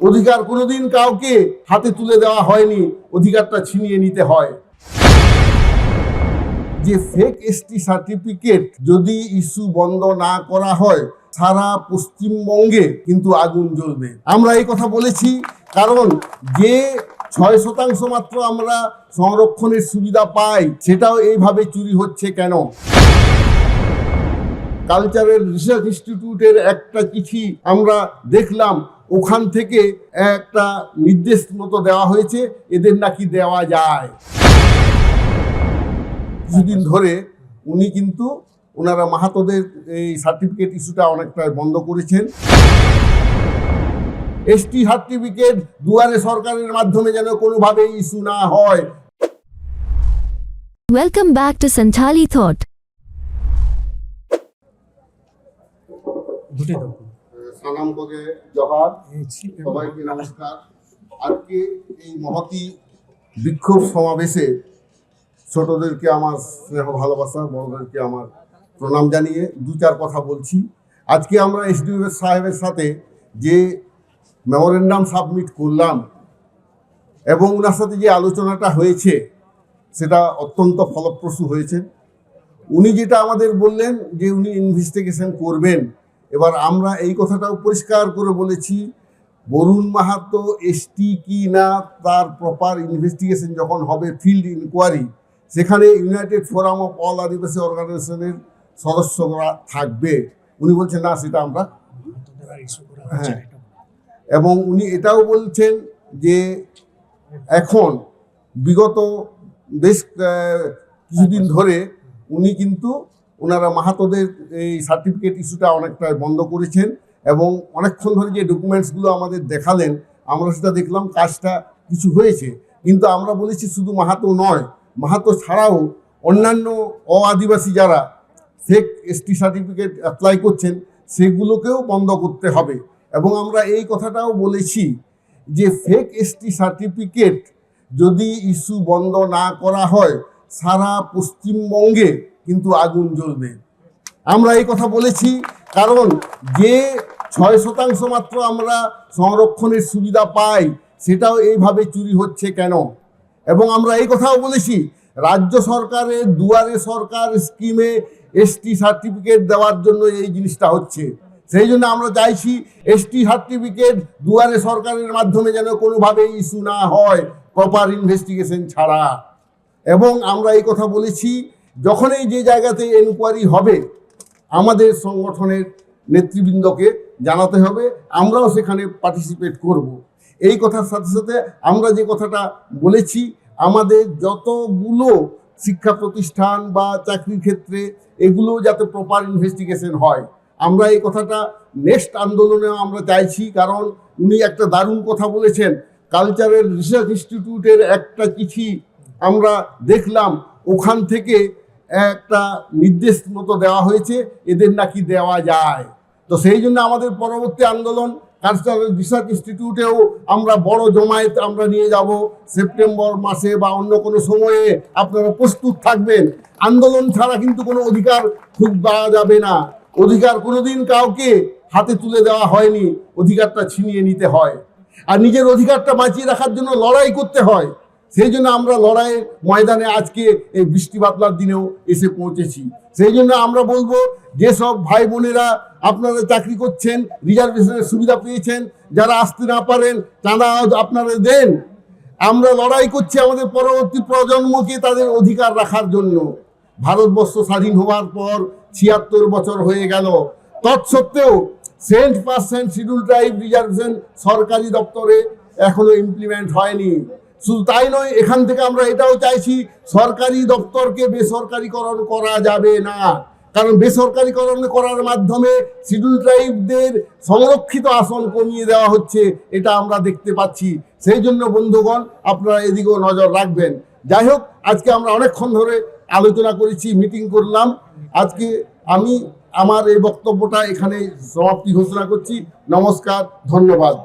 অধিকার কোনোদিন কাউকে হাতে তুলে দেওয়া হয়নি, অধিকারটা ছিনিয়ে নিতে হয়। যে ফেক এসটি সার্টিফিকেট যদি ইস্যু বন্ধ না করা হয়, সারা পশ্চিমবঙ্গে কিন্তু আগুন জ্বলবে। আমরা এই কথা বলেছি কারণ যে ছয় শতাংশ মাত্র আমরা সংরক্ষণের সুবিধা পাই, সেটাও এইভাবে চুরি হচ্ছে কেন? কালচারাল রিসার্চ ইনস্টিটিউটের একটা চিঠি আমরা দেখলাম। ওখান থেকে একটা নির্দেশ মতো দেওয়া হয়েছে এদের নাকি দেওয়া যায়। কিছুদিন ধরে উনি কিন্তু ওনারা মাহাতোদের এই সার্টিফিকেট ইস্যুটা অনেকটা বন্ধ করেছেন। এসটি সার্টিফিকেট দুয়ারে সরকারের মাধ্যমে যেন কোনোভাবে ইস্যু না হয়। Back to Santali Thought. দুটোই দাও। সালাম করে জহার সবাইকে নমস্কার। আজকে এই মহতি বিক্ষোভ সমাবেশে ছোটদেরকে আমার স্নেহ, ভালোবাসা, বড়দেরকে আমার প্রণাম জানিয়ে দু চার কথা বলছি। আজকে আমরা এসডিও সাহেবের সাথে যে মেমোরেন্ডাম সাবমিট করলাম এবং ওনার সাথে যে আলোচনাটা হয়েছে, সেটা অত্যন্ত ফলপ্রসূ হয়েছে। উনি যেটা আমাদের বললেন যে উনি ইনভেস্টিগেশন করবেন এবার আমরা এই কথাটাও পরিষ্কার করে বলেছি, বরুণ মাহাতো এসটি কি না তার প্রপার ইনভেস্টিগেশন যখন হবে ফিল্ড ইনকোয়ারি সেখানে united forum of all Adivasi অর্গানাইজেশনের সদস্যরা থাকবে উনি বলছেন, না, সেটা আমরা হ্যাঁ। এবং উনি এটাও বলছেন যে এখন বিগত বেশ কিছুদিন ধরে উনি কিন্তু ওনারা মাহাতোদের এই সার্টিফিকেট ইস্যুটা অনেকটা বন্ধ করেছেন এবং অনেকক্ষণ ধরে যে ডকুমেন্টসগুলো আমাদের দেখালেন, আমরা সেটা দেখলাম কাজটা কিছু হয়েছে। কিন্তু আমরা বলেছি শুধু মাহাতো নয়, মাহাতো ছাড়াও অন্যান্য অ আদিবাসী যারা ফেক এসটি সার্টিফিকেট অ্যাপ্লাই করছেন, সেগুলোকেও বন্ধ করতে হবে। এবং আমরা এই কথাটাও বলেছি যে ফেক এসটি সার্টিফিকেট যদি ইস্যু বন্ধ না করা হয়, সারা পশ্চিমবঙ্গে কিন্তু আগুন জ্বলবে। আমরা এই কথা বলেছি কারণ যে ছয় শতাংশ মাত্র আমরা সংরক্ষণের সুবিধা পাই, সেটাও এইভাবে চুরি হচ্ছে কেন? এবং আমরা এই কথাও বলেছি, রাজ্য সরকারের দুয়ারে সরকার স্কিমে এসটি সার্টিফিকেট দেওয়ার জন্য এই জিনিসটা হচ্ছে। সেই জন্য আমরা চাইছি এসটি সার্টিফিকেট দুয়ারে সরকারের মাধ্যমে যেন কোনোভাবে ইস্যু না হয় প্রপার ইনভেস্টিগেশন ছাড়া। এবং আমরা এই কথা বলেছি যখনই যে জায়গাতে এনকোয়ারি হবে, আমাদের সংগঠনের নেতৃবৃন্দকে জানাতে হবে, আমরাও সেখানে পার্টিসিপেট করব। এই কথার সাথে সাথে আমরা যে কথাটা বলেছি, আমাদের যতগুলো শিক্ষা প্রতিষ্ঠান বা চাকরির ক্ষেত্রে এগুলো যাতে প্রপার ইনভেস্টিগেশন হয়, আমরা এই কথাটা নেক্সট আন্দোলনেও আমরা চাইছি, কারণ উনি একটা দারুণ কথা বলেছেন কালচারাল রিসার্চ ইনস্টিটিউটের একটা চিঠি আমরা দেখলাম, ওখান থেকে একটা নির্দেশ মতো দেওয়া হয়েছে, এদের নাকি দেওয়া যায়। তো সেই জন্য আমাদের পরবর্তী আন্দোলন কালচারাল রিসার্চ ইনস্টিটিউটেও আমরা বড় জমায়েত আমরা নিয়ে যাব। সেপ্টেম্বর মাসে বা অন্য কোনো সময়ে আপনারা প্রস্তুত থাকবেন। আন্দোলন ছাড়া কিন্তু কোনো অধিকার খুব পাওয়া যাবে না। অধিকার কোনোদিন কাউকে হাতে তুলে দেওয়া হয়নি। অধিকারটা ছিনিয়ে নিতে হয়। আর নিজের অধিকারটা বাঁচিয়ে রাখার জন্য লড়াই করতে হয়। সেই জন্য আমরা লড়াইয়ের ময়দানে আজকে এই বৃষ্টি বাতলার দিনেও এসে পৌঁছেছি। সেই জন্য আমরা বলব, যেসব ভাই বোনেরা আপনারা চাকরি করছেন রিজার্ভেশনের সুবিধা পেয়েছেন, যারা আসতে না পারেন চাঁদা আপনারা দেন। আমরা লড়াই করছি আমাদের পরবর্তী প্রজন্মকে তাদের অধিকার রাখার জন্য। ভারতবর্ষ স্বাধীন হওয়ার পর ছিয়াত্তর বছর হয়ে গেল। তৎসত্ত্বেও cent percent schedule tribe reservation সরকারি দপ্তরে এখনও ইমপ্লিমেন্ট হয়নি। শুধু তাই নয়, এখান থেকে আমরা এটাও চাইছি, সরকারি দপ্তরকে বেসরকারিকরণ করা যাবে না। কারণ বেসরকারিকরণ করার মাধ্যমে শিডিউল ট্রাইবদের সংরক্ষিত আসন কমিয়ে দেওয়া হচ্ছে, এটা আমরা দেখতে পাচ্ছি। সেই জন্য বন্ধুগণ, আপনারা এদিকেও নজর রাখবেন। যাই হোক, আজকে আমরা অনেকক্ষণ ধরে আলোচনা করেছি, মিটিং করলাম। আজকে আমি আমার এই বক্তব্যটা এখানে সমাপ্তি ঘোষণা করছি। নমস্কার, ধন্যবাদ।